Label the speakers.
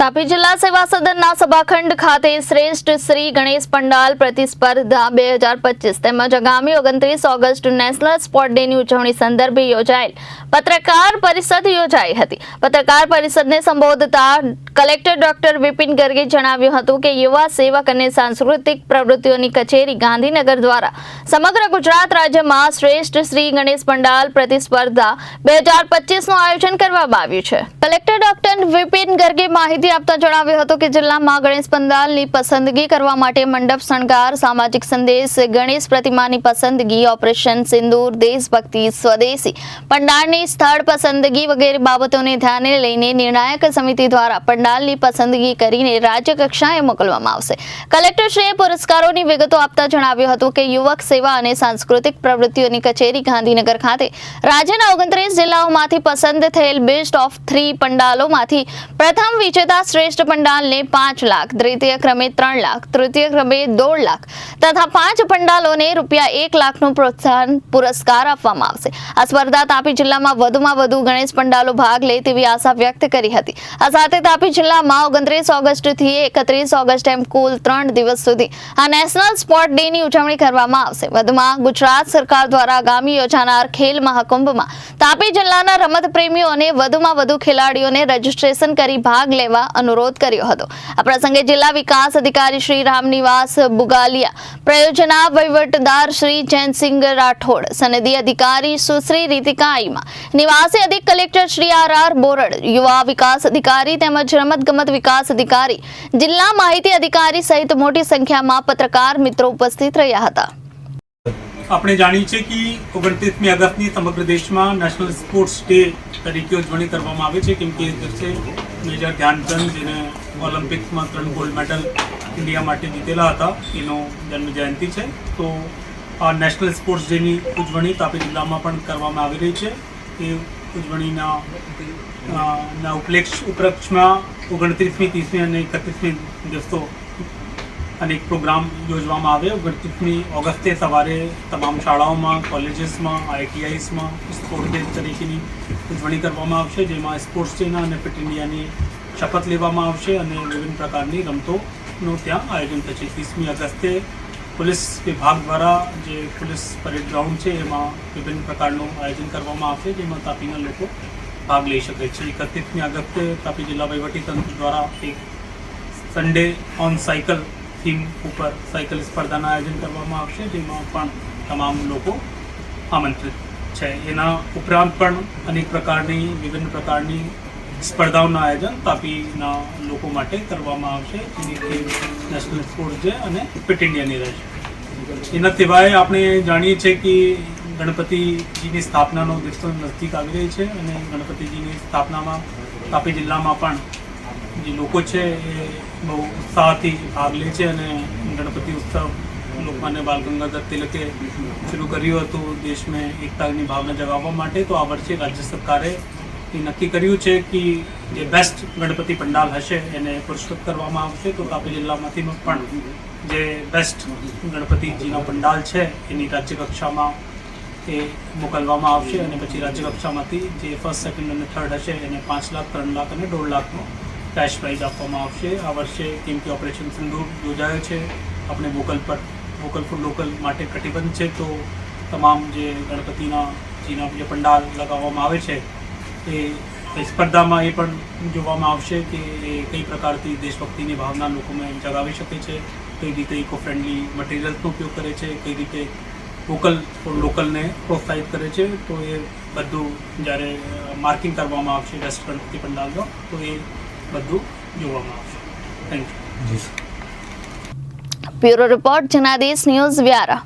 Speaker 1: તાપી જિલ્લા સેવા સદનના સભાખંડ ખાતે શ્રેષ્ઠ શ્રી ગણેશ પંડાલ પ્રતિસ્પર્ધા બે હજાર પચીસ તેમજ આગામી ઓગણત્રીસ ઓગસ્ટ નેશનલ સ્પોર્ટ ડેની ઉજવણી સંદર્ભે યોજાયેલ પત્રકાર પરિષદ યોજાઈ હતી. પત્રકાર પરિષદને સંબોધતા કલેક્ટર ડોક્ટર વિપિન ગર્ગે જણાવ્યું હતું કે યુવા સેવક અને સાંસ્કૃતિક પ્રવૃત્તિઓની કચેરી ગાંધીનગર દ્વારા સમગ્ર ગુજરાત રાજ્યમાં શ્રેષ્ઠ શ્રી ગણેશ પંડાલ પ્રતિસ્પર્ધા બે હજાર પચીસનું આયોજન કરવામાં આવ્યું છે. કલેક્ટર ડોક્ટર વિપિન ગર્ગે માહિતી આપતા જણાવ્યું હતું કે જિલ્લામાં ગણેશ પંડાલની પસંદગી કરવા માટે મંડપ શણગાર, સામાજિક સંદેશ, ગણેશ પ્રતિમાની પસંદગી, ઓપરેશન સિંદૂર, દેશભક્તિ સ્વદેશી પંડાળની સ્થળ પસંદગી વગેરે બાબતોને ધ્યાને લઈને નિર્ણાયક સમિતિ દ્વારા પંડાલની પસંદગી કરીને રાજ્ય મોકલવામાં આવશે. કલેક્ટરશ્રીએ પુરસ્કારોની વિગતો આપતા જણાવ્યું હતું કે યુવક સેવા અને સાંસ્કૃતિક પ્રવૃત્તિઓની કચેરી ગાંધીનગર ખાતે રાજ્યના ઓગણત્રીસ જિલ્લાઓમાંથી પસંદ થયેલ બેસ્ટ ઓફ થ્રી પંડાલોમાંથી પ્રથમ વિજેતા શ્રેષ્ઠ પંડાલને પાંચ લાખ, દ્વિતીય ક્રમે ત્રણ લાખ, તૃતીય ક્રમે દોઢ લાખ તથા પાંચ પંડાલોને રૂપિયા એક લાખનું પ્રોત્સાહન પુરસ્કાર આપવામાં આવશે. આ સ્પર્ધા તાપી જિલ્લામાં વધુમાં વધુ ગણેશ પંડાલો ભાગ લે તેવી આશા વ્યક્ત કરી હતી. આ સાથે તાપી જિલ્લામાં ઓગણત્રીસ ઓગસ્ટથી એકત્રીસ ઓગસ્ટ એમ કુલ ત્રણ દિવસ સુધી આ નેશનલ સ્પોર્ટ ડેની ઉજવણી કરવામાં આવશે. વધુમાં ગુજરાત સરકાર દ્વારા આગામી યોજાનાર ખેલ મહાકુંભમાં તાપી જિલ્લાના રમત પ્રેમીઓને વધુમાં વધુ ખેલાડીઓને રજીસ્ટ્રેશન કરી ભાગ લેવા અનુરોધ કર્યો હતો. આ પ્રસંગે જિલ્લા વિકાસ અધિકારી શ્રી રામનિવાસ બુગાલિયા, પ્રયોજના વહીવટદાર શ્રી જયંતસિંહ રાઠોડ, સનદી અધિકારી સુશ્રી રીતિકા આઈમા, નિવાસી અધિક collector Shri R R Borad, યુવા વિકાસ અધિકારી તેમજ રમતગમત વિકાસ અધિકારી, જિલ્લા માહિતી અધિકારી સહિત મોટી સંખ્યામાં પત્રકાર મિત્રો ઉપસ્થિત રહ્યા હતા.
Speaker 2: આપણે જાણીએ છીએ કે ઓગણત્રીસમી અગસ્ટની સમગ્ર દેશમાં નેશનલ સ્પોર્ટ્સ ડે તરીકે ઉજવણી કરવામાં આવે છે, કેમ કે દિવસે મેજર ધ્યાનચંદ, જેને ઓલિમ્પિક્સમાં ત્રણ ગોલ્ડ મેડલ ઇન્ડિયા માટે જીતેલા હતા, એનો જન્મ જયંતિ છે. તો આ નેશનલ સ્પોર્ટ્સ ડેની ઉજવણી તાપી જિલ્લામાં પણ કરવામાં આવી રહી છે. એ ઉજવણીના ના ઉપલેક્ષ ઉપલક્ષમાં ઓગણત્રીસમી, ત્રીસમી અને એકત્રીસમી દિવસો અનેક પ્રોગ્રામ યોજવામાં આવે ગણતરીની ઓગસ્ટે સવારે તમામ શાળાઓમાં, કોલેજીસમાં, આઈટીઆઈસમાં, સ્પોર્ટ ડે તરીકેની ઉજવણી કરવામાં આવશે, જેમાં સ્પોર્ટ્સ ડેના અને ફિટ ઇન્ડિયાની શપથ લેવામાં આવશે અને વિવિધ પ્રકારની રમતોનું ત્યાં આયોજન થશે. ત્રીસમી ઓગસ્ટે પોલીસ વિભાગ દ્વારા જે પોલીસ પરેડ ગ્રાઉન્ડ છે, એમાં વિભિન્ન પ્રકારનું આયોજન કરવામાં આવશે, જેમાં તાપીના લોકો ભાગ લઈ શકે છે. એકત્રીસમી ઓગસ્ટે તાપી જિલ્લા વહીવટીતંત્ર દ્વારા એક સન્ડે ઓન સાયકલ થીમ ઉપર સાયકલ સ્પર્ધાનું આયોજન કરવામાં આવશે, જેમાં પણ તમામ લોકો આમંત્રિત છે. એના ઉપરાંત પણ અનેક પ્રકારની વિભિન્ન પ્રકારની સ્પર્ધાઓનું આયોજન તાપીના લોકો માટે કરવામાં આવશે. જેની થીમ નેશનલ સ્પોર્ટ છે અને ફિટ ઇન્ડિયાની રહેશે. એના સિવાય આપણે જાણીએ છીએ કે ગણપતિજીની સ્થાપનાનો દિવસો નજીક આવી રહી છે અને ગણપતિજીની સ્થાપનામાં તાપી જિલ્લામાં પણ જે લોકો છે એ બહુ ઉત્સાહથી ભાગ લે છે અને ગણપતિ ઉત્સવ લોકમાન્ય બાલ ગંગાધર તિલકે શરૂ કર્યું હતું. દેશમાં એકતાની ભાવના જગાવવા માટે તો આ વર્ષે રાજ્ય સરકારે એ નક્કી કર્યું છે કે જે બેસ્ટ ગણપતિ પંડાલ હશે એને પુરસ્કૃત કરવામાં આવશે. તો તાપી જિલ્લામાંથી પણ જે બેસ્ટ ગણપતિજીનો પંડાલ છે એની રાજ્ય કક્ષામાં એ મોકલવામાં આવશે અને પછી રાજ્ય કક્ષામાંથી જે ફર્સ્ટ સેકન્ડ અને થર્ડ હશે એને પાંચ લાખ, ત્રણ લાખ અને દોઢ લાખનો કેશ પ્રાઇઝ આપવામાં આવશે. આ વર્ષે કેમ કે ઓપરેશન સિંદૂર યોજાયો છે. આપણે વોકલ પર વોકલ ફોર લોકલ માટે કટિબંધ છે. તો તમામ જે ગણપતિના, જીના જે પંડાલ લગાવવામાં આવે છે, એ સ્પર્ધામાં એ પણ જોવામાં આવશે કે એ કઈ પ્રકારથી દેશભક્તિની ભાવના લોકોમાં જગાવી શકે છે, કઈ રીતે ઇકો ફ્રેન્ડલી મટીરિયલ્સનો ઉપયોગ કરે છે, કઈ રીતે વોકલ લોકલને પ્રોત્સાહિત કરે છે, તો એ બધું જ્યારે માર્કિંગ કરવામાં આવશે વેસ્ટ પંડાલનો, તો એ બધું જોવામાં આવશે. Thank you
Speaker 1: bureau report Janadesh news Vyara.